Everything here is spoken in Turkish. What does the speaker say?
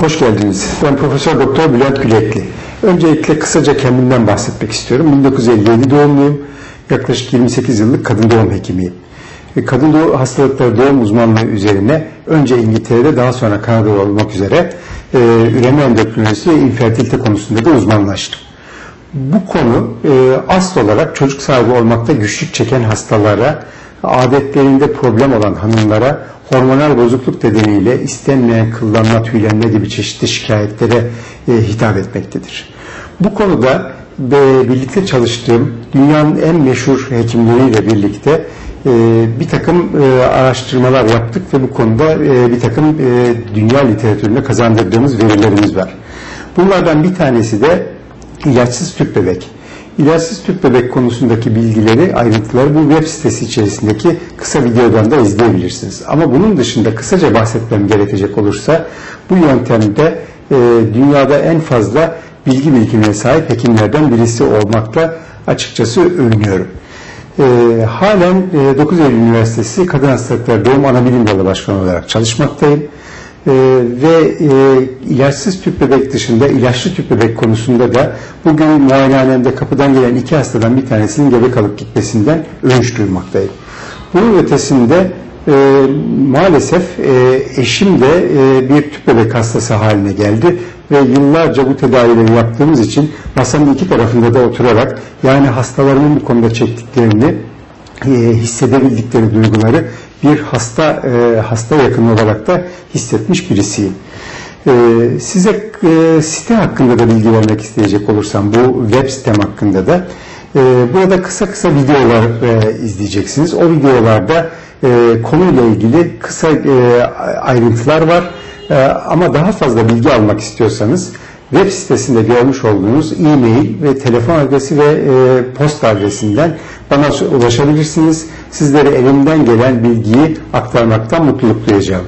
Hoş geldiniz. Ben Profesör Doktor Bülent Gülekli. Öncelikle kısaca kendimden bahsetmek istiyorum. 1957 doğumluyum. Yaklaşık 28 yıllık kadın doğum hekimiyim. Ve Kadın doğum hastalıkları doğum uzmanlığı üzerine önce İngiltere'de daha sonra Kanada'da olmak üzere e, üreme endokrinolojisi ve infertilite konusunda da uzmanlaştım. Bu konu e, asıl olarak çocuk sahibi olmakta güçlük çeken hastalara, adetlerinde problem olan hanımlara, hormonal bozukluk nedeniyle istenmeyen kıllanma, tüylenme gibi çeşitli şikayetlere e, hitap etmektedir. Bu konuda e, birlikte çalıştığım dünyanın en meşhur hekimleriyle birlikte e, bir takım e, araştırmalar yaptık ve bu konuda e, bir takım e, dünya literatürüne kazandırdığımız verilerimiz var. Bunlardan bir tanesi de ilaçsız tüp bebek. İlaçsız tüp bebek konusundaki bilgileri, ayrıntıları bu web sitesi içerisindeki kısa videodan da izleyebilirsiniz. Ama bunun dışında kısaca bahsetmem gerekecek olursa bu yöntemde e, dünyada en fazla bilgi birikimine sahip hekimlerden birisi olmakla açıkçası övünüyorum. E, halen e, 9 Eylül Üniversitesi Kadın Hastalıkları Doğum Anabilim Dalı Başkanı olarak çalışmaktayım. Ee, ve e, ilaçsız tüp bebek dışında ilaçlı tüp bebek konusunda da bugün muayenehanemde kapıdan gelen iki hastadan bir tanesinin gebe kalıp gitmesinden övünç duymaktayım. Bunun ötesinde e, maalesef e, eşim de e, bir tüp bebek hastası haline geldi ve yıllarca bu tedavileri yaptığımız için masanın iki tarafında da oturarak yani hastalarının bu konuda çektiklerini e, hissedebildikleri duyguları bir hasta e, hasta yakın olarak da hissetmiş birisiyim. E, size e, site hakkında da bilgi vermek isteyecek olursam bu web sitem hakkında da e, burada kısa kısa videolar e, izleyeceksiniz. O videolarda e, konuyla ilgili kısa e, ayrıntılar var. E, ama daha fazla bilgi almak istiyorsanız web sitesinde görmüş olduğunuz e-mail ve telefon adresi ve e, posta adresinden bana ulaşabilirsiniz. Sizlere elimden gelen bilgiyi aktarmaktan mutluluk duyacağım.